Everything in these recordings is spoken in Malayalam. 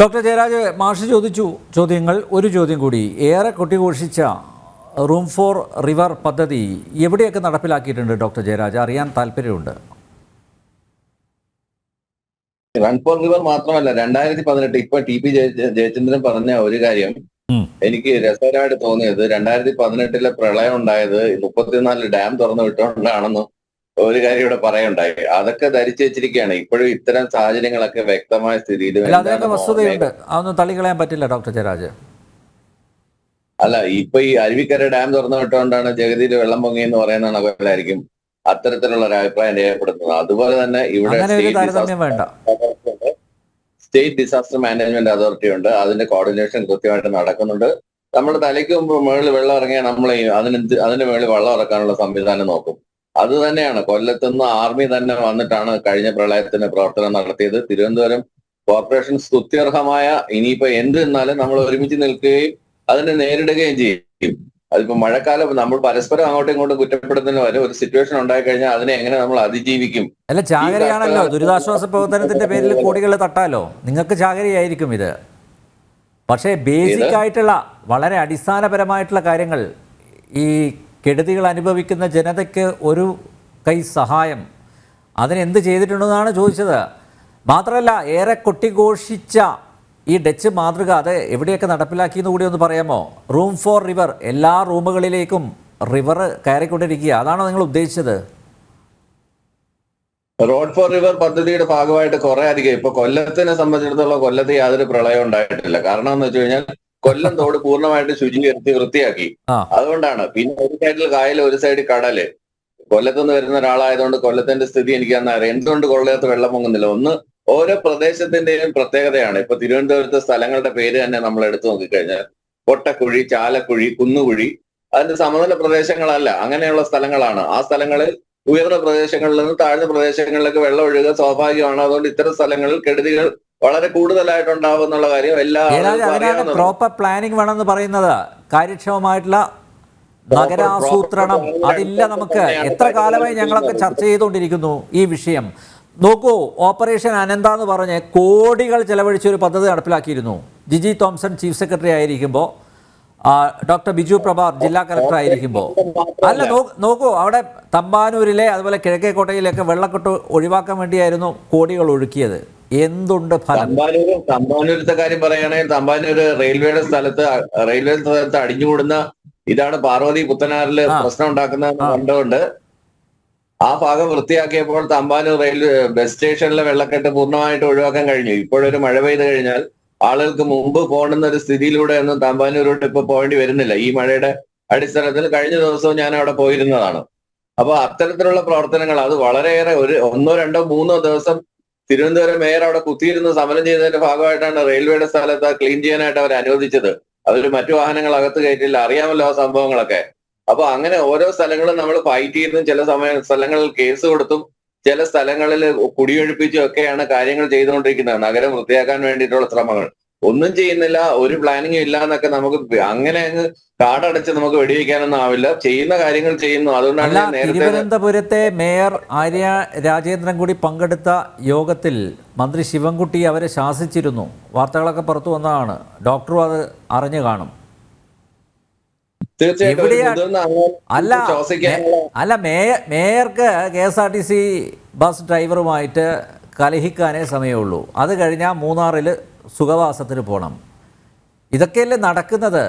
ഡോക്ടർ ജയരാജ് മാഷ് ചോദിച്ചു ചോദ്യങ്ങൾ. ഒരു ചോദ്യം കൂടി. ഏറെ കൊട്ടിഘോഷിച്ച റൂം ഫോർ റിവർ പദ്ധതി എവിടെയൊക്കെ നടപ്പിലാക്കിയിട്ടുണ്ട് ഡോക്ടർ ജയരാജ്? അറിയാൻ താല്പര്യമുണ്ട്. റൺ ഫോർ റിവർ മാത്രമല്ല രണ്ടായിരത്തി പതിനെട്ട് ഇപ്പൊ ടി പി ജയചന്ദ്രൻ പറഞ്ഞ ഒരു കാര്യം എനിക്ക് രസകരമായിട്ട് തോന്നിയത്. രണ്ടായിരത്തി പതിനെട്ടിലെ പ്രളയം ഉണ്ടായത് മുപ്പത്തിനാല് ഡാം തുറന്നു വിട്ടുകൊണ്ടാണെന്ന് ഒരു കാര്യം ഇവിടെ പറയുണ്ടായി. അതൊക്കെ ധരിച്ചു വെച്ചിരിക്കുകയാണ്. ഇപ്പോഴും ഇത്തരം സാഹചര്യങ്ങളൊക്കെ വ്യക്തമായ സ്ഥിതിയിൽ അതിനൊക്കെ വസ്തുതയുണ്ട്. അതൊന്നും തള്ളിക്കളയാൻ പറ്റില്ല ഡോക്ടർ ജയരാജ്. അല്ല ഇപ്പൊ ഈ അരുവിക്കര ഡാം തുറന്നു വിട്ടുകൊണ്ടാണ് ജഗതിയിൽ വെള്ളം പൊങ്ങി എന്ന് പറയുന്നതാണ് അകലായിരിക്കും അത്തരത്തിലുള്ള ഒരു അഭിപ്രായം രേഖപ്പെടുത്തുന്നത്. അതുപോലെ തന്നെ ഇവിടെ സ്റ്റേറ്റ് ഡിസാസ്റ്റർ മാനേജ്മെന്റ് അതോറിറ്റി ഉണ്ട് അതിന്റെ കോർഡിനേഷൻ കൃത്യമായിട്ട് നടക്കുന്നുണ്ട്. നമ്മുടെ തലയ്ക്ക് മുമ്പ് മുകളിൽ വെള്ളം ഇറങ്ങിയാൽ നമ്മൾ അതിന് അതിന്റെ അതിന് മുകളിൽ വെള്ളം ഇറക്കാനുള്ള സംവിധാനം നോക്കും. അത് തന്നെയാണ്. കൊല്ലത്തുനിന്ന് ആർമി തന്നെ വന്നിട്ടാണ് കഴിഞ്ഞ പ്രളയത്തിന് പ്രവർത്തനം നടത്തിയത്. തിരുവനന്തപുരം കോർപ്പറേഷൻ സ്തുത്യർഹമായ ഇനിയിപ്പോ എന്ത് നിന്നാലും നമ്മൾ ഒരുമിച്ച് നിൽക്കുകയും അതിനെ നേരിടുകയും ചെയ്യും. അതിപ്പോ മഴക്കാലം നമ്മൾ പരസ്പരം അങ്ങോട്ടും ഇങ്ങോട്ടും കുറ്റപ്പെടുത്തുന്ന വരെ ഒരു സിറ്റുവേഷൻ ഉണ്ടായി കഴിഞ്ഞാൽ അതിനെ എങ്ങനെ നമ്മൾ അതിജീവിക്കും? അല്ല ചാകരയാണല്ലോ. ദുരിതാശ്വാസ പ്രവർത്തനത്തിന്റെ പേരിൽ കോടികൾ തട്ടാലോ? നിങ്ങൾക്ക് ചാകരയായിരിക്കും ഇത്. പക്ഷേ ബേസിക് ആയിട്ടുള്ള വളരെ അടിസ്ഥാനപരമായിട്ടുള്ള കാര്യങ്ങൾ ഈ കെടുതികൾ അനുഭവിക്കുന്ന ജനതയ്ക്ക് ഒരു കൈ സഹായം. അതിനെന്ത് ചെയ്തിട്ടുണ്ടെന്നാണ് ചോദിച്ചത്. മാത്രമല്ല ഏറെ കൊട്ടിഘോഷിച്ച ഈ ഡച്ച് മാതൃക അത് എവിടെയൊക്കെ നടപ്പിലാക്കിയെന്ന് കൂടി ഒന്ന് പറയാമോ? Room for river. എല്ലാ റൂമുകളിലേക്കും റിവർ കയറിക്കൊണ്ടിരിക്കുക. അതാണോ നിങ്ങൾ ഉദ്ദേശിച്ചത്? റോഡ് ഫോർ റിവർ പദ്ധതിയുടെ ഭാഗമായിട്ട് കുറെ അധികം. ഇപ്പൊ കൊല്ലത്തിനെ സംബന്ധിച്ചിടത്തോളം കൊല്ലത്ത് യാതൊരു പ്രളയം ഉണ്ടായിട്ടില്ല. കാരണം എന്ന് വെച്ച് കഴിഞ്ഞാൽ കൊല്ലം തോട് പൂർണമായിട്ട് ശുചീകരിച്ച് വൃത്തിയാക്കി. അതുകൊണ്ടാണ്. പിന്നെ ഒരു സൈഡിൽ കായൽ ഒരു സൈഡിൽ കടൽ. കൊല്ലത്തുനിന്ന് വരുന്ന ഒരാളായതുകൊണ്ട് കൊല്ലത്തിന്റെ സ്ഥിതി എനിക്ക് അറിയാം. എന്തുകൊണ്ട് കൊള്ളയത്ത് വെള്ളം പൊങ്ങുന്നില്ല? ഒന്ന് ഓരോ പ്രദേശത്തിന്റെയും പ്രത്യേകതയാണ്. ഇപ്പൊ തിരുവനന്തപുരത്തെ സ്ഥലങ്ങളുടെ പേര് തന്നെ നമ്മൾ എടുത്തു നോക്കിക്കഴിഞ്ഞാൽ പൊട്ടക്കുഴി ചാലക്കുഴി കുന്നുകുഴി. അതിന്റെ സമതല പ്രദേശങ്ങളല്ല. അങ്ങനെയുള്ള സ്ഥലങ്ങളാണ്. ആ സ്ഥലങ്ങളിൽ ഉയർന്ന പ്രദേശങ്ങളിൽ നിന്ന് താഴ്ന്ന പ്രദേശങ്ങളിലേക്ക് വെള്ളം ഒഴുകുക സ്വാഭാവികമാണ്. അതുകൊണ്ട് ഇത്തരം സ്ഥലങ്ങളിൽ കെടുതികൾ വളരെ കൂടുതലായിട്ടുണ്ടാവും എന്നുള്ള കാര്യം എല്ലാ. പ്രോപ്പർ പ്ലാനിങ് വേണമെന്ന് പറയുന്നത്. കാര്യക്ഷമമായിട്ടുള്ള നഗരാസൂത്രണം അതില്ല നമുക്ക്. എത്ര കാലമായി ഞങ്ങളൊക്കെ ചർച്ച ചെയ്തുകൊണ്ടിരിക്കുന്നു ഈ വിഷയം. നോക്കൂ ഓപ്പറേഷൻ അനന്ത എന്ന് പറഞ്ഞ് കോടികൾ ചെലവഴിച്ച ഒരു പദ്ധതി നടപ്പിലാക്കിയിരുന്നു. ജിജി തോംസൺ ചീഫ് സെക്രട്ടറി ആയിരിക്കുമ്പോൾ ഡോക്ടർ ബിജു പ്രഭാർ ജില്ലാ കളക്ടർ ആയിരിക്കുമ്പോൾ അല്ല നോക്കൂ അവിടെ തമ്പാനൂരിലെ അതുപോലെ കിഴക്കേക്കോട്ടയിലൊക്കെ വെള്ളക്കെട്ട് ഒഴിവാക്കാൻ വേണ്ടിയായിരുന്നു കോടികൾ ഒഴുക്കിയത്. എന്തുണ്ട് ഫലം? തമ്പാനൂര് തമ്പാനൂരത്തെ കാര്യം പറയുകയാണെങ്കിൽ തമ്പാനൂര് റെയിൽവേയുടെ സ്ഥലത്ത് റെയിൽവേ സ്ഥലത്ത് അടിഞ്ഞുകൂടുന്ന ഇതാണ് പാർവതി പുത്തനാറിൽ പ്രശ്നം ഉണ്ടാക്കുന്ന കണ്ടതുകൊണ്ട് കണ്ടുകൊണ്ട് ആ ഭാഗം വൃത്തിയാക്കിയപ്പോൾ തമ്പാനൂർ റെയിൽവേ ബസ് സ്റ്റേഷനിലെ വെള്ളക്കെട്ട് പൂർണമായിട്ട് ഒഴിവാക്കാൻ കഴിഞ്ഞു. ഇപ്പോഴൊരു മഴ പെയ്ത് കഴിഞ്ഞാൽ ആളുകൾക്ക് മുമ്പ് പോകണമെന്ന ഒരു സ്ഥിതിയിലൂടെ ഒന്നും തമ്പാനൂരോട്ട് ഇപ്പൊ പോകേണ്ടി വരുന്നില്ല. ഈ മഴയുടെ അടിസ്ഥാനത്തിൽ കഴിഞ്ഞ ദിവസവും ഞാൻ അവിടെ പോയിരുന്നതാണ്. അപ്പൊ അത്തരത്തിലുള്ള പ്രവർത്തനങ്ങൾ അത് വളരെയേറെ ഒരു ഒന്നോ രണ്ടോ മൂന്നോ ദിവസം തിരുവനന്തപുരം മേയർ അവിടെ കുത്തിയിരുന്ന് സമരം ചെയ്തതിന്റെ ഭാഗമായിട്ടാണ് റെയിൽവേയുടെ സ്ഥലത്ത് ക്ലീൻ ചെയ്യാനായിട്ട് അവർ അനുവദിച്ചത്. അതിൽ മറ്റു വാഹനങ്ങൾ അകത്ത് കയറ്റില്ല അറിയാമല്ലോ ആ സംഭവങ്ങളൊക്കെ. അപ്പൊ അങ്ങനെ ഓരോ സ്ഥലങ്ങളും നമ്മൾ ഫൈറ്റ് ചെയ്തും ചില സമയ സ്ഥലങ്ങളിൽ കേസ് കൊടുത്തും ചില സ്ഥലങ്ങളിൽ കുടിയൊഴിപ്പിച്ചും ഒക്കെയാണ് കാര്യങ്ങൾ ചെയ്തുകൊണ്ടിരിക്കുന്നത്. നഗരം വൃത്തിയാക്കാൻ വേണ്ടിയിട്ടുള്ള ശ്രമങ്ങൾ. ഒന്നും ചെയ്യുന്നില്ല ഒരു പ്ലാനിങ്ങും ഇല്ല എന്നൊക്കെ നമുക്ക് അങ്ങനെ അങ്ങ് കാടടച്ച് നമുക്ക് വെടിവെക്കാനൊന്നും ആവില്ല. ചെയ്യുന്ന കാര്യങ്ങൾ ചെയ്യുന്നു. അതുകൊണ്ടാണ് തിരുവനന്തപുരത്തെ മേയർ ആര്യ രാജേന്ദ്രൻ കൂടി പങ്കെടുത്ത യോഗത്തിൽ മന്ത്രി ശിവൻകുട്ടി അവരെ ശാസിച്ചിരുന്നു. വാർത്തകളൊക്കെ പുറത്തു വന്നതാണ്. ഡോക്ടറും അത് അറിഞ്ഞു കാണും. തീർച്ചയായിട്ടും അല്ല അല്ല mayor മേയർക്ക് K S R T C bus ഡ്രൈവറുമായിട്ട് കലഹിക്കാനേ സമയമുള്ളൂ. അത് കഴിഞ്ഞാൽ മൂന്നാറിൽ സുഖവാസത്തിന് പോകണം ഇതൊക്കെയല്ലേ നടക്കുന്നത്?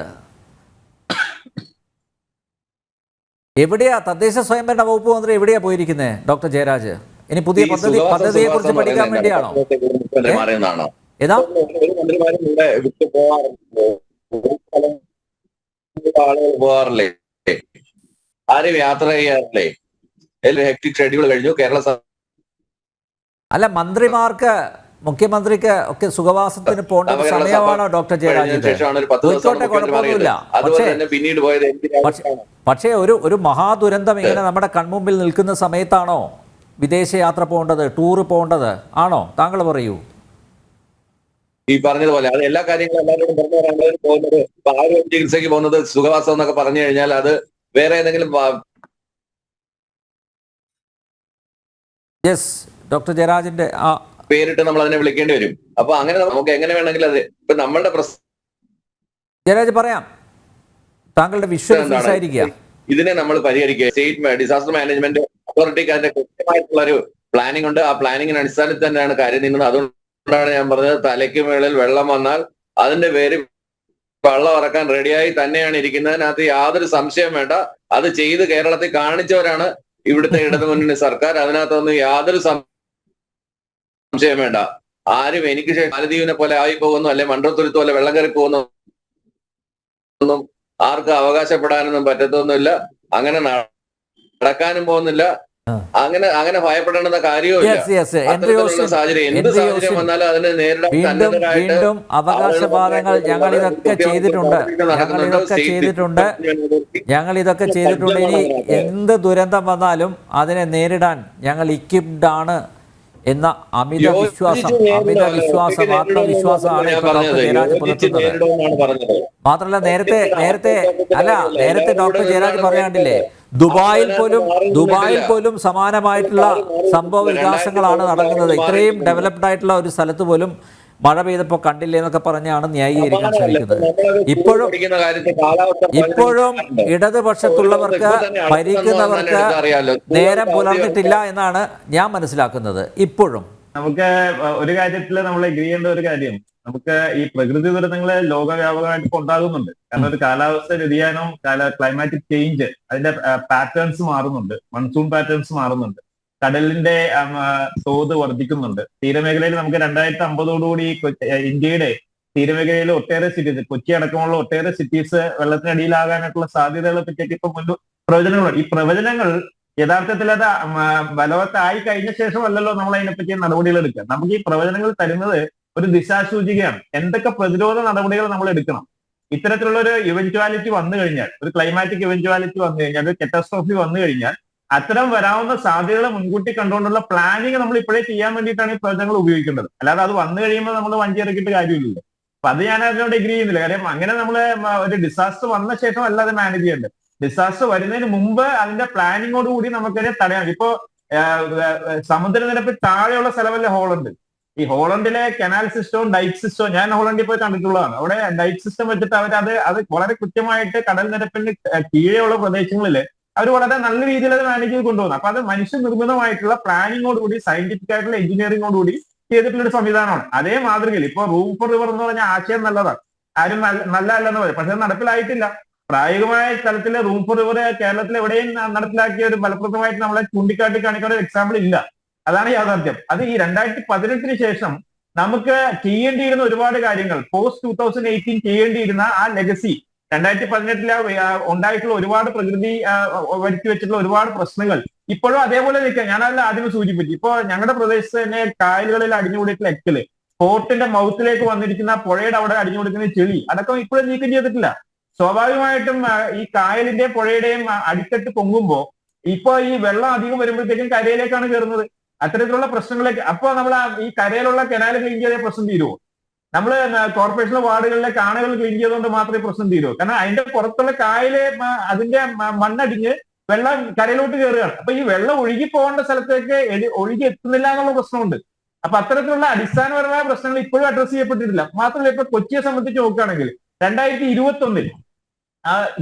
എവിടെയാ തദ്ദേശ സ്വയംഭരണ വകുപ്പ് മന്ത്രി എവിടെയാ പോയിരിക്കുന്നത് ഡോക്ടർ ജയരാജ്? ഇനി പുതിയ പദ്ധതി പദ്ധതിയെ കുറിച്ച് പഠിക്കാൻ വേണ്ടിയാണോ? ഏതാ? ഒരു വിട്ടു പോകാറുണ്ട് ഒരു ആളുകൾ പോകാറില്ലേ? ആരും യാത്ര ചെയ്യാറില്ലേ? ഹെക്ടിക് ഷെഡ്യൂൾ കഴിഞ്ഞു. കേരള അല്ല മന്ത്രിമാർക്ക് മുഖ്യമന്ത്രിക്ക് ഒക്കെ സുഖവാസത്തിന് പോകേണ്ട സമയമാണോ ഡോക്ടർ ജയരാജ് കഴിഞ്ഞതിന് ഇത്? ശേഷമാണ് ഒരു പത്ത് പോയിക്കോട്ടെ കുഴപ്പമൊന്നുമില്ല. പക്ഷേ പക്ഷേ ഒരു ഒരു മഹാദുരന്തം ഇങ്ങനെ നമ്മുടെ കൺമുമ്പിൽ നിൽക്കുന്ന സമയത്താണോ വിദേശയാത്ര പോകേണ്ടത് ടൂർ പോകേണ്ടത്? ആണോ? താങ്കൾ പറയൂ. ഈ പറഞ്ഞതുപോലെ അത് എല്ലാ കാര്യങ്ങളും എല്ലാവരോടും പറഞ്ഞു പറയാൻ പോകുന്നത്. ആരോഗ്യ ചികിത്സയ്ക്ക് പോകുന്നത് സുഖവാസം എന്നൊക്കെ പറഞ്ഞു കഴിഞ്ഞാൽ അത് വേറെ ഏതെങ്കിലും യെസ് ഡോക്ടർ ജയരാജിന്റെ ആ പേരിട്ട് നമ്മൾ അതിനെ വിളിക്കേണ്ടി വരും. അപ്പൊ അങ്ങനെ നമുക്ക് എങ്ങനെ വേണമെങ്കിൽ അത് ഇപ്പൊ നമ്മളുടെ പ്രശ്നം ജയരാജ് പറയാം. താങ്കളുടെ? സംസാരിക്കുക. ഇതിനെ നമ്മൾ പരിഹരിക്കുക. സ്റ്റേറ്റ് ഡിസാസ്റ്റർ മാനേജ്മെന്റ് അതോറിറ്റിക്ക് അതിന്റെ കൃത്യമായിട്ടുള്ള ഒരു പ്ലാനിംഗ് ഉണ്ട്. ആ പ്ലാനിങ്ങിന് അടിസ്ഥാനത്തിൽ തന്നെയാണ് കാര്യം നീങ്ങുന്നത്. അതുകൊണ്ടാണ് ഞാൻ പറഞ്ഞത് തലയ്ക്ക് മുകളിൽ വെള്ളം വന്നാൽ അതിന്റെ പേര് വെള്ളം ഇറക്കാൻ റെഡിയായി തന്നെയാണ് ഇരിക്കുന്നത്. അതിനകത്ത് യാതൊരു സംശയം വേണ്ട. അത് ചെയ്ത് കേരളത്തിൽ കാണിച്ചവരാണ് ഇവിടുത്തെ ഇടതുമുന്നണി സർക്കാർ. അതിനകത്തൊന്നും യാതൊരു സം- സംശയം വേണ്ട. ആരും എനിക്ക് മാലദ്വീപിനെ പോലെ ആയി പോകുന്നു അല്ലെ മണ്ഡലത്തുരുത്ത് പോലെ വെള്ളം കയറി പോകുന്നു ഒന്നും ആർക്കും അവകാശപ്പെടാനൊന്നും പറ്റത്തൊന്നുമില്ല. അങ്ങനെ നടക്കാനും പോകുന്നില്ല. അങ്ങനെ അങ്ങനെ ഭയപ്പെടേണ്ട കാര്യവും സാഹചര്യം എന്ത് സാഹചര്യം വന്നാലും അതിനെ നേരിടാൻ അവകാശവാദങ്ങൾ ഞങ്ങൾ ഇതൊക്കെ ചെയ്തിട്ടുണ്ട്. ഞങ്ങൾ ഇതൊക്കെ ചെയ്തിട്ടുണ്ട്. ഞങ്ങൾ ഇതൊക്കെ ചെയ്തിട്ടുണ്ട്. ഇനി എന്ത് ദുരന്തം വന്നാലും അതിനെ നേരിടാൻ ഞങ്ങൾ ഇക്വിപ്ഡ് ആണ്. എന്ന അമിത വിശ്വാസം അമിത വിശ്വാസം ആത്മവിശ്വാസമാണ് ഡോക്ടർ ജയരാജ് പുലർത്തുന്നത് മാത്രമല്ല നേരത്തെ നേരത്തെ അല്ല നേരത്തെ ഡോക്ടർ ജയരാജ് പറയാണ്ടില്ലേ ദുബായിൽ പോലും ദുബായിൽ പോലും സമാനമായിട്ടുള്ള സംഭവ വികാസങ്ങളാണ് നടക്കുന്നത്. ഇത്രയും ഡെവലപ്ഡ് ആയിട്ടുള്ള ഒരു സ്ഥലത്ത് പോലും മഴ പെയ്തപ്പോൾ കണ്ടില്ലേ എന്നൊക്കെ പറഞ്ഞാണ് ന്യായീകരിക്കാൻ ശ്രമിക്കുന്നത്. ഇപ്പോഴും ഇപ്പോഴും ഇടതുപക്ഷത്തുള്ളവർക്ക് ഭരിക്കുന്നവർക്ക് നേരം പുലർന്നിട്ടില്ല എന്നാണ് ഞാൻ മനസ്സിലാക്കുന്നത്. ഇപ്പോഴും. നമുക്ക് ഒരു കാര്യത്തിൽ നമ്മൾ എഗ്രി ചെയ്യേണ്ട ഒരു കാര്യം. നമുക്ക് ഈ പ്രകൃതി ദുരന്തങ്ങൾ ലോകവ്യാപകമായിട്ട് ഇപ്പൊ ഉണ്ടാകുന്നുണ്ട്. കാരണം ഒരു കാലാവസ്ഥ വ്യതിയാനം ക്ലൈമാറ്റിക് ചേഞ്ച് അതിന്റെ പാറ്റേൺസ് മാറുന്നുണ്ട്. മൺസൂൺ പാറ്റേൺസ് മാറുന്നുണ്ട്. കടലിന്റെ തോത് വർദ്ധിക്കുന്നുണ്ട്. തീരമേഖലയിൽ നമുക്ക് രണ്ടായിരത്തി അമ്പതോടുകൂടി ഇന്ത്യയുടെ തീരമേഖലയിലെ ഒട്ടേറെ സിറ്റീസ് കൊച്ചി അടക്കമുള്ള ഒട്ടേറെ സിറ്റീസ് വെള്ളത്തിനടിയിലാകാനായിട്ടുള്ള സാധ്യതകളെ പറ്റിയൊക്കെ ഇപ്പൊ മുൻപ് പ്രവചനങ്ങളുണ്ട് ഈ പ്രവചനങ്ങൾ യഥാർത്ഥത്തിൽ അത് ബലവത്തായി കഴിഞ്ഞ ശേഷമല്ലല്ലോ നമ്മൾ അതിനെപ്പറ്റി നടപടികൾ എടുക്കുക. നമുക്ക് ഈ പ്രവചനങ്ങൾ തരുന്നത് ഒരു ദിശാസൂചികയാണ്. എന്തൊക്കെ പ്രതിരോധ നടപടികൾ നമ്മൾ എടുക്കണം? ഇത്തരത്തിലുള്ള ഒരു ഇവൻച്വാലിറ്റി വന്നു കഴിഞ്ഞാൽ ഒരു ക്ലൈമാറ്റിക് ഇവൻച്വാലിറ്റി വന്നു കഴിഞ്ഞാൽ ഒരു കെറ്റസ്ട്രോഫി വന്നു കഴിഞ്ഞാൽ അത്തരം വരാവുന്ന സാധ്യതകളെ മുൻകൂട്ടി കണ്ടുകൊണ്ടുള്ള പ്ലാനിങ് നമ്മൾ ഇപ്പോഴേ ചെയ്യാൻ വേണ്ടിയിട്ടാണ് ഈ പ്രവചനങ്ങൾ ഉപയോഗിക്കേണ്ടത്. അല്ലാതെ അത് വന്നു കഴിയുമ്പോൾ നമ്മൾ വഞ്ചി ഇറക്കിയിട്ട് കാര്യമില്ലല്ലോ. അപ്പൊ അത് ഞാൻ അതിനോട് എഗ്രി ചെയ്യുന്നില്ല. കാര്യം അങ്ങനെ നമ്മൾ ഒരു ഡിസാസ്റ്റർ വന്ന ശേഷം അല്ല അത് മാനേജ് ചെയ്യേണ്ടത്. ഡിസാസ്റ്റർ വരുന്നതിന് മുമ്പ് അതിന്റെ പ്ലാനിങ്ങോട് കൂടി നമുക്കതിനെ തടയാം ഇപ്പോ സമുദ്രനിരപ്പിൽ താഴെയുള്ള സ്ഥലമല്ലേ ഹോളണ്ട്. ഈ ഹോളണ്ടിലെ കനാൽ സിസ്റ്റവും ഡൈറ്റ് സിസ്റ്റവും ഞാൻ ഹോളണ്ടിൽ പോയി കണ്ടിട്ടുള്ളതാണ്. അവിടെ ഡൈറ്റ് സിസ്റ്റം വെച്ചിട്ട് അവർ അത് അത് വളരെ കൃത്യമായിട്ട് കടൽ നിരപ്പിന് കീഴെയുള്ള പ്രദേശങ്ങളിൽ അവർ വളരെ നല്ല രീതിയിൽ അത് മാനേജ് ചെയ്ത് കൊണ്ടുപോകുന്നു അപ്പൊ അത് മനുഷ്യനിർമ്മിതമായിട്ടുള്ള പ്ലാനിങ്ങോട് കൂടി സയന്റിഫിക് ആയിട്ടുള്ള എഞ്ചിനീയറിംഗോട് കൂടി ചെയ്തിട്ടുള്ള ഒരു സംവിധാനമാണ്. അതേ മാതൃകയിൽ ഇപ്പൊ റൂം ഫോർ റിവർ എന്ന് പറഞ്ഞ ആശയം നല്ലതാണ്. ആരും നല്ല അല്ലെന്ന് പറയും. പക്ഷെ നടപ്പിലായിട്ടില്ല. പ്രായോഗികമായ തലത്തിൽ റൂം ഫോർ റിവർ കേരളത്തിൽ എവിടെയും നടപ്പിലാക്കിയ ഒരു ഫലപ്രദമായിട്ട് നമ്മളെ ചൂണ്ടിക്കാട്ടി കാണിക്കുന്ന ഒരു എക്സാമ്പിൾ ഇല്ല. അതാണ് യാഥാർത്ഥ്യം. അത് ഈ രണ്ടായിരത്തി പതിനെട്ടിന് ശേഷം നമുക്ക് ചെയ്യേണ്ടിയിരുന്ന ഒരുപാട് കാര്യങ്ങൾ പോസ്റ്റ് ടൂ തൗസൻഡ് എയ്റ്റീൻ ചെയ്യേണ്ടിയിരുന്ന ആ ലെഗസി രണ്ടായിരത്തി പതിനെട്ടിലെ ഉണ്ടായിട്ടുള്ള ഒരുപാട് പ്രകൃതി വരുത്തി വെച്ചിട്ടുള്ള ഒരുപാട് പ്രശ്നങ്ങൾ ഇപ്പോഴും അതേപോലെ നിൽക്കുക ഞാനതിൽ ആദ്യമേ സൂചിപ്പിച്ചു ഇപ്പോ ഞങ്ങളുടെ പ്രദേശത്ത് തന്നെ കായലുകളിൽ അടിഞ്ഞുകൂടിയിട്ടുള്ള എക്കൽ പോർട്ടിന്റെ മൗത്തിലേക്ക് വന്നിരിക്കുന്ന പുഴയുടെ അവിടെ അടിഞ്ഞുകൊടുക്കുന്ന ചെളി അതൊക്കെ ഇപ്പോഴും നീക്കം ചെയ്തിട്ടില്ല. സ്വാഭാവികമായിട്ടും ഈ കായലിന്റെ പുഴയുടെയും അടിത്തട്ട് പൊങ്ങുമ്പോ ഇപ്പൊ ഈ വെള്ളം അധികം വരുമ്പോഴത്തേക്കും കരയിലേക്കാണ് കയറുന്നത് അത്തരത്തിലുള്ള പ്രശ്നങ്ങളൊക്കെ അപ്പൊ നമ്മൾ ഈ കരയിലുള്ള കനാല് ക്ലീൻ ചെയ്ത പ്രശ്നം തീരുമോ നമ്മൾ കോർപ്പറേഷൻ വാർഡുകളിലെ കാണകൾ ക്ലീൻ ചെയ്തുകൊണ്ട് മാത്രമേ പ്രശ്നം തീരൂ. കാരണം അതിന്റെ പുറത്തുള്ള കായൽ അതിന്റെ മണ്ണടിഞ്ഞ് വെള്ളം കരയിലോട്ട് കയറുകയാണ് അപ്പൊ ഈ വെള്ളം ഒഴുകി പോകേണ്ട സ്ഥലത്തേക്ക് ഒഴുകി എത്തുന്നില്ല എന്നുള്ള പ്രശ്നമുണ്ട്. അപ്പൊ അത്തരത്തിലുള്ള അടിസ്ഥാനപരമായ പ്രശ്നങ്ങൾ ഇപ്പോഴും അഡ്രസ് ചെയ്യപ്പെട്ടിട്ടില്ല. മാത്രമല്ല ഇപ്പൊ കൊച്ചിയെ സംബന്ധിച്ച് നോക്കുകയാണെങ്കിൽ രണ്ടായിരത്തി ഇരുപത്തി ഒന്നിൽ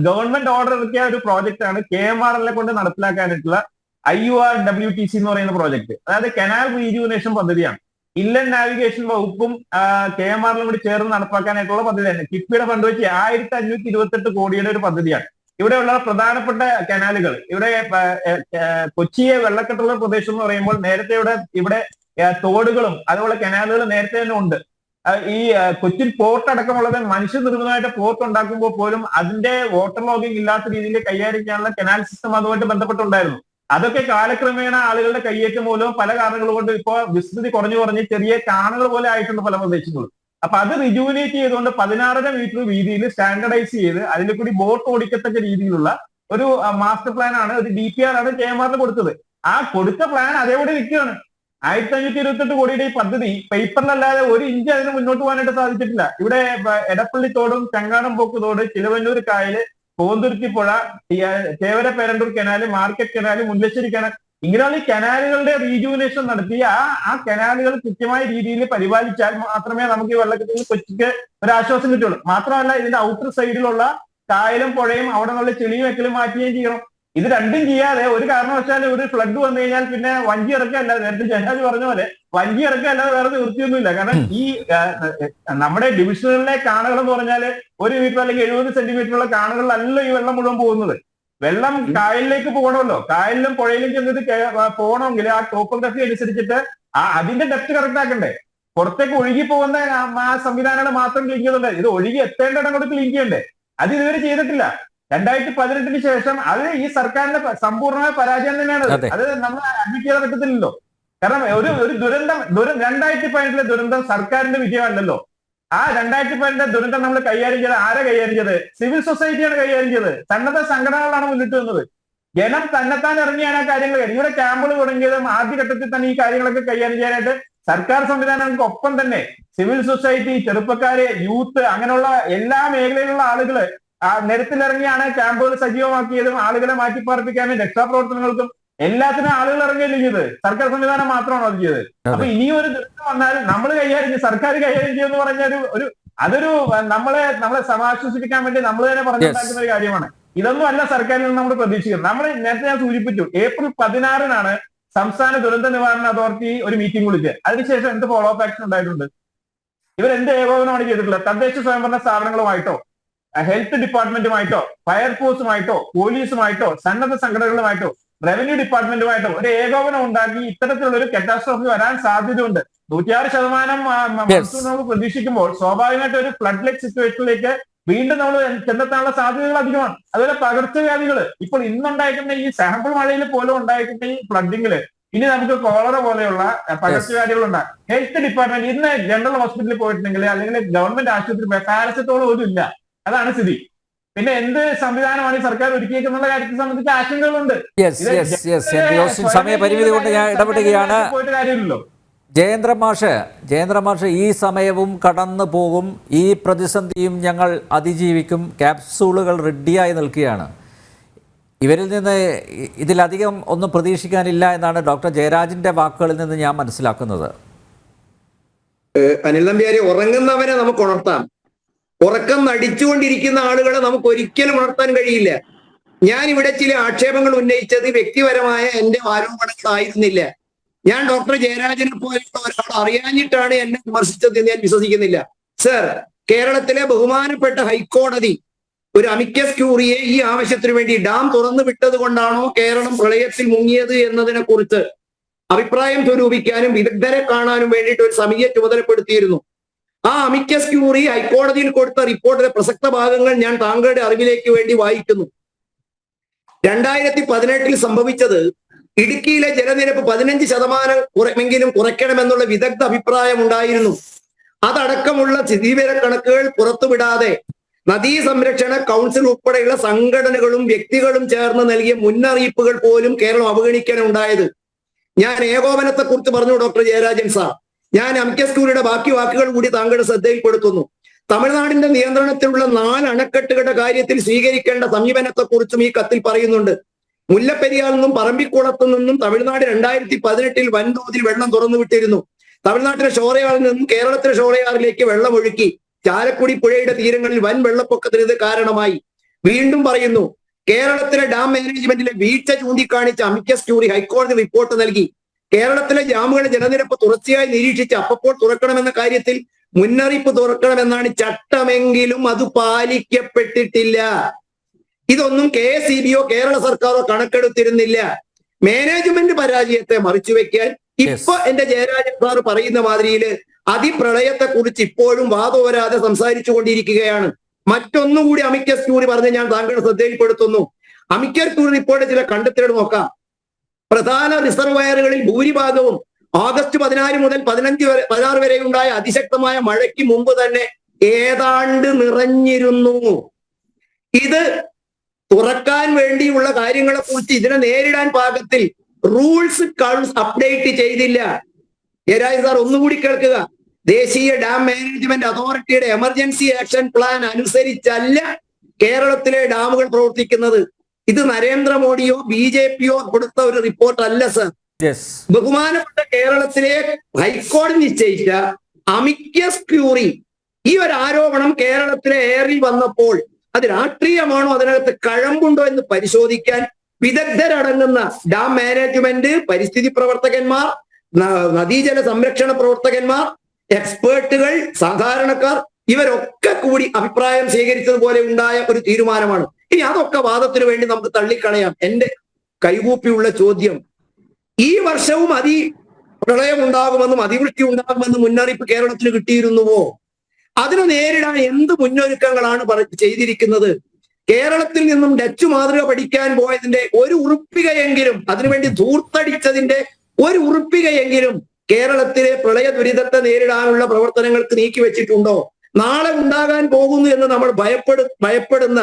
ഗവൺമെന്റ് ഓർഡർ ഇറക്കിയ ഒരു പ്രോജക്റ്റ് ആണ് കെ എം ആർ എല്ലെ കൊണ്ട് നടപ്പിലാക്കാനായിട്ടുള്ള I U R W T C എന്ന് പറയുന്ന പ്രോജക്ട് അതായത് കനാൽ റീജുവിനേഷൻ പദ്ധതിയാണ്. ഇല്ലൻ നാവിഗേഷൻ വകുപ്പും കെ എം ആറിലും കൂടി ചേർന്ന് നടപ്പാക്കാനായിട്ടുള്ള പദ്ധതിയാണ് കിഫ്ബിയുടെ ഫണ്ട് വെച്ച് ആയിരത്തി അഞ്ഞൂറ്റി ഇരുപത്തെട്ട് കോടിയുടെ ഒരു പദ്ധതിയാണ്. ഇവിടെയുള്ള പ്രധാനപ്പെട്ട കനാലുകൾ ഇവിടെ കൊച്ചിയെ വെള്ളക്കെട്ടുള്ള പ്രദേശം എന്ന് പറയുമ്പോൾ നേരത്തെ ഇവിടെ ഇവിടെ തോടുകളും അതുപോലെ കനാലുകളും നേരത്തെ തന്നെ ഉണ്ട്. ഈ കൊച്ചിൻ പോർട്ട് അടക്കമുള്ളത് മനുഷ്യ നിർമ്മിതമായിട്ട് പോർട്ട് ഉണ്ടാക്കുമ്പോൾ പോലും അതിന്റെ വാട്ടർ ലോഗിംഗ് ഇല്ലാത്ത രീതിയിൽ കൈകാര്യം ചെയ്യാനുള്ള കനാൽ സിസ്റ്റം അതുമായിട്ട് ബന്ധപ്പെട്ടുണ്ടായിരുന്നു. അതൊക്കെ കാലക്രമേണ ആളുകളുടെ കയ്യേറ്റം മൂലവും പല കാരണങ്ങൾ കൊണ്ട് ഇപ്പൊ വിസ്തൃതി കുറഞ്ഞു കുറഞ്ഞ് ചെറിയ കാണുകൾ പോലെ ആയിട്ടുണ്ട് പല പ്രദേശങ്ങളും. അപ്പൊ അത് റിജുവിനേറ്റ് ചെയ്തുകൊണ്ട് പതിനാറര മീറ്റർ വീതിയിൽ സ്റ്റാൻഡർഡൈസ് ചെയ്ത് അതിൽ കൂടി ബോട്ട് ഓടിക്കത്തക്ക രീതിയിലുള്ള ഒരു മാസ്റ്റർ പ്ലാൻ ആണ്. ഒരു ഡി പി ആർ ആണ് കെ എം ആറിന് കൊടുത്തത്. ആ കൊടുത്ത പ്ലാൻ അതേപോലെ നിൽക്കുകയാണ് ആയിരത്തി അഞ്ഞൂറ്റി ഇരുപത്തെട്ട് കോടിയുടെ ഈ പദ്ധതി പേപ്പറിലല്ലാതെ ഒരു ഇഞ്ച് അതിന് മുന്നോട്ട് പോകാനായിട്ട് സാധിച്ചിട്ടില്ല. ഇവിടെ എടപ്പള്ളി തോടും ചങ്ങാടം പോക്ക് തോട് ചിലവന്നൂർ കായൽ കോന്തുരുത്തി പുഴ ഈ, Chevara Perandoor canal market canal Mullassery canal ഇങ്ങനെയുള്ള ഈ കനാലുകളുടെ റീജുവിനേഷൻ നടത്തി ആ ആ കനാലുകൾ കൃത്യമായ രീതിയിൽ പരിപാലിച്ചാൽ മാത്രമേ നമുക്ക് ഈ വെള്ളക്കെട്ടിൽ കൊച്ചിക്ക് ഒരു ആശ്വാസം കിട്ടുള്ളൂ. മാത്രമല്ല ഇതിന്റെ ഔട്ടർ സൈഡിലുള്ള കായലും പുഴയും അവിടെ നിന്നുള്ള ചെളിയും വെക്കലും മാറ്റുകയും ചെയ്യണം. ഇത് രണ്ടും ചെയ്യാതെ ഒരു കാരണവശാലും ഒരു ഫ്ലഡ് വന്നു കഴിഞ്ഞാൽ പിന്നെ വഞ്ചി ഇറക്കല്ല നേരത്തെ ജനാജ് പറഞ്ഞ പോലെ വഞ്ചി ഇറക്കല്ലാതെ വേറെ നിവൃത്തിയൊന്നുമില്ല കാരണം ഈ നമ്മുടെ ഡിവിഷനുകളിലെ കാണുകൾ എന്ന് പറഞ്ഞാൽ ഒരു മീറ്റർ അല്ലെങ്കിൽ എഴുപത് സെന്റിമീറ്ററുള്ള കാണുകളിലല്ല ഈ വെള്ളം മുഴുവൻ പോകുന്നത്. വെള്ളം കായലിലേക്ക് പോകണമല്ലോ. കായലിലും പുഴയിലും ചെന്നിട്ട് പോകണമെങ്കിൽ ആ ടോപ്പോഗ്രഫി അനുസരിച്ചിട്ട് ആ അതിന്റെ ഡെപ്ത് കറക്റ്റ് ആക്കണ്ടേ. പുറത്തേക്ക് ഒഴുകി പോകുന്ന ആ- സംവിധാനങ്ങൾ മാത്രം ലിങ്ക് ചെയ്യുന്നുണ്ട് ഇത് ഒഴുകി എത്തേണ്ട ഇടം കൂടെ ക്ലീൻ ചെയ്യണ്ടേ. അത് ഇതുവരെ ചെയ്തിട്ടില്ല. രണ്ടായിരത്തി പതിനെട്ടിന് ശേഷം അത് ഈ സർക്കാരിന്റെ സമ്പൂർണമായ പരാജയം തന്നെയാണ്. അതെ. നമ്മൾ അഡ്മിറ്റ് ചെയ്യാൻ പറ്റത്തില്ലല്ലോ. കാരണം ഒരു ഒരു ദുരന്തം ദുരന്തം രണ്ടായിരത്തി പതിനെട്ടിലെ ദുരന്തം സർക്കാരിന്റെ വിജയമല്ലല്ലോ. ആ രണ്ടായിരത്തി പതിനെട്ടിലെ ദുരന്തം നമ്മൾ കൈകാര്യം ചെയ്ത് ആരെ കൈകാര്യം ചെയ്ത് സിവിൽ സൊസൈറ്റിയാണ് കൈകാര്യം ചെയ്തത്. സന്നദ്ധ സംഘടനകളാണ് മുന്നിട്ട് വന്നത് ജനം തന്നെത്താൻ ഇറങ്ങിയാണ് ആ കാര്യങ്ങൾ ഇവിടെ ക്യാമ്പുകൾ തുടങ്ങിയതും ആദ്യഘട്ടത്തിൽ തന്നെ ഈ കാര്യങ്ങളൊക്കെ കൈകാര്യം ചെയ്യാനായിട്ട് സർക്കാർ സംവിധാനങ്ങൾക്ക് ഒപ്പം തന്നെ സിവിൽ സൊസൈറ്റി ചെറുപ്പക്കാര് യൂത്ത് അങ്ങനെയുള്ള എല്ലാ മേഖലയിലുള്ള ആളുകൾ നിരത്തിലിറങ്ങിയാണ് ക്യാമ്പുകൾ സജീവമാക്കിയതും ആളുകളെ മാറ്റിപ്പാർപ്പിക്കാനും രക്ഷാപ്രവർത്തനങ്ങൾക്കും എല്ലാത്തിനും ആളുകൾ ഇറങ്ങിയല്ലേ ചെയ്ത് സർക്കാർ സംവിധാനം മാത്രമാണോ അത് ചെയ്തത്? അപ്പൊ ഇനിയും ഒരു ദുരിതം വന്നാൽ നമ്മൾ കൈകാര്യം ചെയ്യും സർക്കാർ കൈകാര്യം ചെയ്യുമെന്ന് പറഞ്ഞ ഒരു ഒരു അതൊരു നമ്മളെ നമ്മളെ സമാശ്വസിപ്പിക്കാൻ വേണ്ടി നമ്മൾ തന്നെ പറഞ്ഞുണ്ടാക്കുന്ന ഒരു കാര്യമാണ്. ഇതൊന്നും അല്ല സർക്കാരിൽ നിന്ന് നമ്മൾ പ്രതീക്ഷിക്കുന്നത്. നമ്മൾ നേരത്തെ ഞാൻ സൂചിപ്പിച്ചു ഏപ്രിൽ പതിനാറിനാണ് സംസ്ഥാന ദുരന്ത നിവാരണ അതോറിറ്റി ഒരു മീറ്റിംഗ് വിളിച്ചത്. അതിനുശേഷം എന്ത് ഫോളോ അപ്പ് ആക്ഷൻ ഉണ്ടായിട്ടുണ്ട്? ഇവർ എന്ത് ഏകോപനമാണ് ചെയ്തിട്ടുള്ളത്? തദ്ദേശ സ്വയംഭരണ സ്ഥാപനങ്ങളുമായിട്ടോ? ഹെൽത്ത് ഡിപ്പാർട്ട്മെന്റുമായിട്ടോ ഫയർഫോഴ്സുമായിട്ടോ പോലീസുമായിട്ടോ സന്നദ്ധ സംഘടനകളുമായിട്ടോ റവന്യൂ ഡിപ്പാർട്ട്മെന്റുമായിട്ടോ ഒരു ഏകോപനം ഉണ്ടാക്കി ഇത്തരത്തിലുള്ള ഒരു കറ്റാസ്ട്രോഫി വരാൻ സാധ്യതയുണ്ട്. നൂറ്റിയാറ് ശതമാനം മൺസൂൺ നമുക്ക് പ്രതീക്ഷിക്കുമ്പോൾ സ്വാഭാവികമായിട്ട് ഒരു ഫ്ലഡ് ലൈക്ക് സിറ്റുവേഷനിലേക്ക് വീണ്ടും നമ്മൾ ചെന്നെത്താനുള്ള സാധ്യതകൾ അധികമാണ്. അതുപോലെ പകർച്ചവ്യാധികൾ ഇപ്പോൾ ഇന്നുണ്ടായിരിക്കുന്ന ഈ സാമ്പിൾ മഴയിൽ പോലും ഉണ്ടായിരിക്കുന്ന ഈ ഫ്ലഡിങ്ങിൽ ഇനി നമുക്ക് കോളറ പോലെയുള്ള പകർച്ചവ്യാധികൾ ഉണ്ടാകും ഹെൽത്ത് ഡിപ്പാർട്ട്മെന്റ് ഇന്ന് ജനറൽ ഹോസ്പിറ്റലിൽ പോയിട്ടുണ്ടെങ്കിൽ അല്ലെങ്കിൽ ഗവൺമെന്റ് ആശുപത്രി പോയി പാരസത്തോളം ഒരു ഇല്ല. അതാണ് സ്ഥിതി. പിന്നെ എന്ത് സംവിധാനമാണ് ഈ സർക്കാർ ഒരുക്കിയേക്കുന്നുള്ള കാര്യത്തെ സംബന്ധിച്ച് ആശങ്കകളുണ്ട്. യെസ് യെസ് യെസ് ജനങ്ങളെ എൻ സമയപരിമിതി കൊണ്ട് ഞാൻ ഇടപെടുകയാണ്. ജയേന്ദ്ര മാഷ് ജയേന്ദ്ര മാഷ് ഈ സമയവും കടന്നു പോകും. ഈ പ്രതിസന്ധിയും ഞങ്ങൾ അതിജീവിക്കും. ക്യാപ്സൂളുകൾ റെഡിയായി നിൽക്കുകയാണ്. ഇവരിൽ നിന്ന് ഇതിലധികം ഒന്നും പ്രതീക്ഷിക്കാനില്ല എന്നാണ് ഡോക്ടർ ജയരാജിന്റെ വാക്കുകളിൽ നിന്ന് ഞാൻ മനസ്സിലാക്കുന്നത്. അനിൽ നമ്പ്യാരി ഉറങ്ങുന്നവനെ നമുക്ക് ഉണർത്താം. ഉറക്കം നടിച്ചുകൊണ്ടിരിക്കുന്ന ആളുകളെ നമുക്ക് ഒരിക്കലും ഉണർത്താൻ കഴിയില്ല. ഞാൻ ഇവിടെ ചില ആക്ഷേപങ്ങൾ ഉന്നയിച്ചത് വ്യക്തിപരമായ എന്റെ ആരോപണങ്ങളായിരുന്നില്ല ഞാൻ ഡോക്ടർ ജയരാജനെ പോലെയുള്ള ഒരാൾ അറിയാഞ്ഞിട്ടാണ് എന്നെ വിമർശിച്ചത് എന്ന് ഞാൻ വിശ്വസിക്കുന്നില്ല. സർ കേരളത്തിലെ ബഹുമാനപ്പെട്ട ഹൈക്കോടതി ഒരു അമിക്കസ് ക്യൂറിയെ ഈ ആവശ്യത്തിന് വേണ്ടി ഡാം തുറന്നു വിട്ടത് കൊണ്ടാണോ കേരളം പ്രളയത്തിൽ മുങ്ങിയത് എന്നതിനെ കുറിച്ച് അഭിപ്രായം സ്വരൂപിക്കാനും വിദഗ്ധരെ കാണാനും വേണ്ടിയിട്ട് ഒരു സമിതിയെ ചുമതലപ്പെടുത്തിയിരുന്നു. ആ അമിക്കസ് ക്യൂറി ഹൈക്കോടതിയിൽ കൊടുത്ത റിപ്പോർട്ടിലെ പ്രസക്ത ഭാഗങ്ങൾ ഞാൻ താങ്കളുടെ അറിവിലേക്ക് വേണ്ടി വായിക്കുന്നു. രണ്ടായിരത്തി പതിനെട്ടിൽ സംഭവിച്ചത് ഇടുക്കിയിലെ ജലനിരപ്പ് പതിനഞ്ച് ശതമാനം കുറമെങ്കിലും കുറയ്ക്കണമെന്നുള്ള വിദഗ്ധ അഭിപ്രായം ഉണ്ടായിരുന്നു. അതടക്കമുള്ള സ്ഥിതിവിവര കണക്കുകൾ പുറത്തുവിടാതെ നദീ സംരക്ഷണ കൗൺസിൽ ഉൾപ്പെടെയുള്ള സംഘടനകളും വ്യക്തികളും ചേർന്ന് നൽകിയ മുന്നറിയിപ്പുകൾ പോലും കേരളം അവഗണിക്കാൻ അവഗണിക്കാനുണ്ടായത് ഞാൻ ഏകോപനത്തെ കുറിച്ച് പറഞ്ഞു ഡോക്ടർ ജയരാജൻ സാർ. ഞാൻ എം കെ സ്കൂളിയുടെ ബാക്കി വാക്കുകൾ കൂടി താങ്കളുടെ ശ്രദ്ധയിൽപ്പെടുത്തുന്നു. തമിഴ്നാടിന്റെ നിയന്ത്രണത്തിലുള്ള നാല് അണക്കെട്ടുകളുടെ കാര്യത്തിൽ സ്വീകരിക്കേണ്ട സമീപനത്തെക്കുറിച്ചും ഈ കത്തിൽ പറയുന്നുണ്ട്. മുല്ലപ്പെരിയാറിൽ നിന്നും പറമ്പിക്കുളത്തു നിന്നും തമിഴ്നാട് രണ്ടായിരത്തി പതിനെട്ടിൽ വൻതോതിൽ വെള്ളം തുറന്നു വിട്ടിരുന്നു തമിഴ്നാട്ടിലെ ഷോറയാറിൽ നിന്നും കേരളത്തിലെ ഷോറയാറിലേക്ക് വെള്ളം ഒഴുക്കി ചാലക്കുടി പുഴയുടെ തീരങ്ങളിൽ വൻ വെള്ളപ്പൊക്കത്തിന് ഇത് കാരണമായി. വീണ്ടും പറയുന്നു കേരളത്തിലെ ഡാം മാനേജ്മെന്റിലെ വീഴ്ച ചൂണ്ടിക്കാണിച്ച അമിക്കസ് ക്യൂറി ഹൈക്കോടതി റിപ്പോർട്ട് നൽകി. കേരളത്തിലെ ജാമുകളുടെ ജലനിരപ്പ് തുടർച്ചയായി നിരീക്ഷിച്ച് അപ്പപ്പോൾ തുറക്കണമെന്ന കാര്യത്തിൽ മുന്നറിയിപ്പ് തുറക്കണമെന്നാണ് ചട്ടമെങ്കിലും അത് പാലിക്കപ്പെട്ടിട്ടില്ല. ഇതൊന്നും കെ എസ് ഇ ബിയോ കേരള സർക്കാരോ കണക്കെടുത്തിരുന്നില്ല. മാനേജ്മെന്റ് പരാജയത്തെ മറിച്ചു വെക്കാൻ ഇപ്പൊ എന്റെ ജയരാജൻ സാർ പറയുന്ന മാതിരിയിൽ അതിപ്രളയത്തെ കുറിച്ച് ഇപ്പോഴും വാദോരാതെ സംസാരിച്ചു കൊണ്ടിരിക്കുകയാണ് മറ്റൊന്നുകൂടി അമിക്കസ് ക്യൂറി പറഞ്ഞ് ഞാൻ താങ്കളുടെ ശ്രദ്ധയിൽപ്പെടുത്തുന്നു. അമിക്കസ് ക്യൂറി റിപ്പോർട്ട് ചില കണ്ടെത്തലുകൾ നോക്കാം. പ്രധാന റിസർവയറുകളിൽ ഭൂരിഭാഗവും ഓഗസ്റ്റ് പതിനാറ് മുതൽ പതിനഞ്ച് വരെ പതിനാറ് വരെ ഉണ്ടായ അതിശക്തമായ മഴയ്ക്ക് മുമ്പ് തന്നെ ഏതാണ്ട് നിറഞ്ഞിരുന്നു. ഇത് തുറക്കാൻ വേണ്ടിയുള്ള കാര്യങ്ങളെ കുറിച്ച് ഇതിനെ നേരിടാൻ പാകത്തിൽ റൂൾസ് കൾസ് അപ്ഡേറ്റ് ചെയ്തില്ല. ജയരാജ് സാർ ഒന്നുകൂടി കേൾക്കുക. ദേശീയ ഡാം മാനേജ്മെന്റ് അതോറിറ്റിയുടെ എമർജൻസി ആക്ഷൻ പ്ലാൻ അനുസരിച്ചല്ല കേരളത്തിലെ ഡാമുകൾ പ്രവർത്തിക്കുന്നത്. ഇത് നരേന്ദ്രമോദിയോ ബി ജെ പിയോ കൊടുത്ത ഒരു റിപ്പോർട്ടല്ല അല്ല സർ ബഹുമാനപ്പെട്ട കേരളത്തിലെ ഹൈക്കോടതി നിശ്ചയിച്ച അമിക്കസ് ക്യൂറി ഈ ഒരു ആരോപണം കേരളത്തിലെ ഏറിൽ വന്നപ്പോൾ അത് രാഷ്ട്രീയമാണോ? അതിനകത്ത് കഴമ്പുണ്ടോ എന്ന് പരിശോധിക്കാൻ വിദഗ്ധരടങ്ങുന്ന ഡാം മാനേജ്മെന്റ് പരിസ്ഥിതി പ്രവർത്തകന്മാർ നദീജല സംരക്ഷണ പ്രവർത്തകന്മാർ എക്സ്പേർട്ടുകൾ സാധാരണക്കാർ ഇവരൊക്കെ കൂടി അഭിപ്രായം സ്വീകരിച്ചതുപോലെ ഉണ്ടായ ഒരു തീരുമാനമാണ്. ഇനി അതൊക്കെ വാദത്തിന് വേണ്ടി നമുക്ക് തള്ളിക്കളയാം. എന്റെ കൈകൂപ്പിയുള്ള ചോദ്യം. ഈ വർഷവും അതി പ്രളയം ഉണ്ടാകുമെന്നും അതിവൃഷ്ടി ഉണ്ടാകുമെന്നും മുന്നറിയിപ്പ് കേരളത്തിന് കിട്ടിയിരുന്നുവോ? അതിനെ നേരിടാൻ എന്ത് മുന്നൊരുക്കങ്ങളാണ് ചെയ്തിരിക്കുന്നത്? കേരളത്തിൽ നിന്നും ഡച്ച് മാതൃക പഠിക്കാൻ പോയതിന്റെ ഒരു ഉറുപ്പികയെങ്കിലും അതിനുവേണ്ടി ധൂർത്തടിച്ചതിന്റെ ഒരു ഉറുപ്പികയെങ്കിലും കേരളത്തിലെ പ്രളയ ദുരിതത്തെ നേരിടാനുള്ള പ്രവർത്തനങ്ങൾക്ക് നീക്കി വെച്ചിട്ടുണ്ടോ? നാളെ ഉണ്ടാകാൻ പോകുന്നു എന്ന് നമ്മൾ ഭയപ്പെടു ഭയപ്പെടുന്ന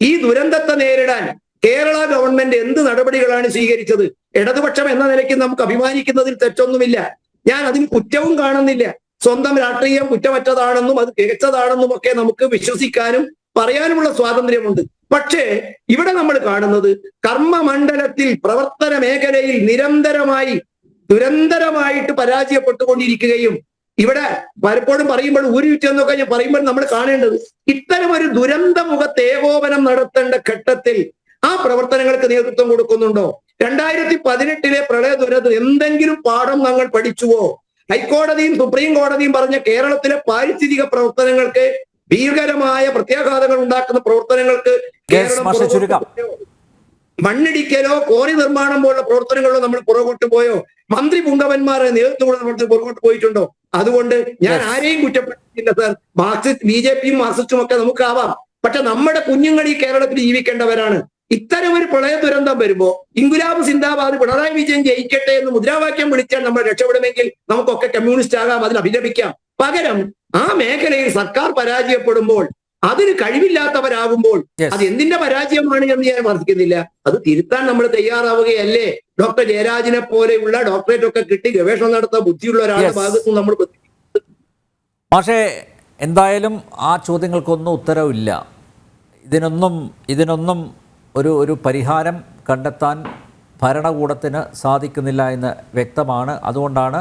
ഈ ദുരന്തത്തെ നേരിടാൻ കേരള ഗവൺമെന്റ് എന്ത് നടപടികളാണ് സ്വീകരിച്ചത്? ഇടതുപക്ഷം എന്ന നിലയ്ക്ക് നമുക്ക് അഭിമാനിക്കുന്നതിൽ തെറ്റൊന്നുമില്ല. ഞാൻ അതിന് കുറ്റവും കാണുന്നില്ല. സ്വന്തം രാഷ്ട്രീയം കുറ്റമറ്റതാണെന്നും അത് മികച്ചതാണെന്നും ഒക്കെ നമുക്ക് വിശ്വസിക്കാനും പറയാനുമുള്ള സ്വാതന്ത്ര്യമുണ്ട്. പക്ഷേ ഇവിടെ നമ്മൾ കാണുന്നത് കർമ്മമണ്ഡലത്തിൽ പ്രവർത്തന മേഖലയിൽ നിരന്തരമായി ദുരന്തരമായിട്ട് പരാജയപ്പെട്ടുകൊണ്ടിരിക്കുകയും ഇവിടെ പലപ്പോഴും പറയുമ്പോൾ ഊരിവിറ്റെന്നൊക്കെ ഞാൻ പറയുമ്പോൾ നമ്മൾ കാണേണ്ടത് ഇത്തരം ഒരു ദുരന്ത മുഖത്ത് ഏകോപനം നടത്തേണ്ട ഘട്ടത്തിൽ ആ പ്രവർത്തനങ്ങൾക്ക് നേതൃത്വം കൊടുക്കുന്നുണ്ടോ? രണ്ടായിരത്തി പതിനെട്ടിലെ പ്രളയ ദുരന്തം എന്തെങ്കിലും പാഠം ഞങ്ങൾ പഠിച്ചുവോ? ഹൈക്കോടതിയും സുപ്രീം കോടതിയും പറഞ്ഞ കേരളത്തിലെ പാരിസ്ഥിതിക പ്രവർത്തനങ്ങൾക്ക് ഭീകരമായ പ്രത്യാഘാതങ്ങൾ ഉണ്ടാക്കുന്ന പ്രവർത്തനങ്ങൾക്ക് കേരളം? മണ്ണിടിക്കലോ കോറി നിർമ്മാണം പോലുള്ള പ്രവർത്തനങ്ങളോ നമ്മൾ പുറകോട്ട് പോയോ? മന്ത്രി പുങ്കവന്മാരെ നേതൃത്വം കൊടുത്ത പുറകോട്ട് പോയിട്ടുണ്ടോ? അതുകൊണ്ട് ഞാൻ. ആരെയും കുറ്റപ്പെടുത്തിയില്ല സാർ മാർക്സിസ്റ്റ് ബി ജെ പിയും മാർക്സിസ്റ്റും ഒക്കെ നമുക്കാവാം. പക്ഷെ നമ്മുടെ കുഞ്ഞുങ്ങൾ ഈ കേരളത്തിൽ ജീവിക്കേണ്ടവരാണ്. ഇത്തരം ഒരു പ്രളയ ദുരന്തം വരുമ്പോ ഇൻഗുലാബ് സിന്ദാബാദ് പിണറായി വിജയൻ ജയിക്കട്ടെ എന്ന് മുദ്രാവാക്യം വിളിച്ചാൽ നമ്മൾ രക്ഷപ്പെടുമെങ്കിൽ നമുക്കൊക്കെ കമ്മ്യൂണിസ്റ്റ് ആകാം അതിൽ അഭിലപിക്കാം പകരം ആ മേഖലയിൽ സർക്കാർ പരാജയപ്പെടുമ്പോൾ അതിന് കഴിവില്ലാത്തവരാകുമ്പോൾ അത് എന്തിന്റെ പരാജയമാണ് എന്ന് ഞാൻ വർദ്ധിക്കുന്നില്ല അത് തിരുത്താൻ നമ്മൾ തയ്യാറാവുകയല്ലേ? ഡോക്ടർ ജയരാജിനെ പോലെയുള്ള ഡോക്ടറേറ്റ് ഒക്കെ കിട്ടി ഗവേഷണം നടത്താൻ ബുദ്ധിയുള്ള ഒരാളുടെ ഭാഗത്തും ഭാഗത്ത് നമ്മൾ പക്ഷേ എന്തായാലും ആ ചോദ്യങ്ങൾക്കൊന്നും ഉത്തരവില്ല. ഇതിനൊന്നും ഇതിനൊന്നും ഒരു ഒരു പരിഹാരം കണ്ടെത്താൻ ഭരണകൂടത്തിന് സാധിക്കുന്നില്ല എന്ന് വ്യക്തമാണ്. അതുകൊണ്ടാണ്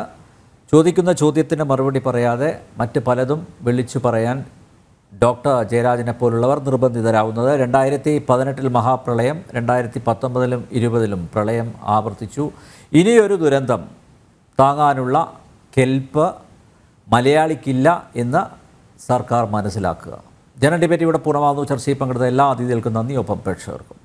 ചോദിക്കുന്ന ചോദ്യത്തിന് മറുപടി പറയാതെ മറ്റ് പലതും വിളിച്ചു പറയാൻ ഡോക്ടർ ജയരാജനെ പോലുള്ളവർ നിർബന്ധിതരാകുന്നത് രണ്ടായിരത്തി പതിനെട്ടിൽ മഹാപ്രളയം രണ്ടായിരത്തി പത്തൊമ്പതിലും ഇരുപതിലും പ്രളയം ആവർത്തിച്ചു. ഇനിയൊരു ദുരന്തം. താങ്ങാനുള്ള കെൽപ്പ് മലയാളിക്കില്ല എന്ന് സർക്കാർ മനസ്സിലാക്കുക. ജനഡിബേറ്റ് ഇവിടെ പൂർണമാകുന്നു. ചർച്ചയിൽ പങ്കെടുത്ത എല്ലാ അതിഥികൾക്കും നന്ദി. ഒപ്പം പ്രേക്ഷകർക്കും.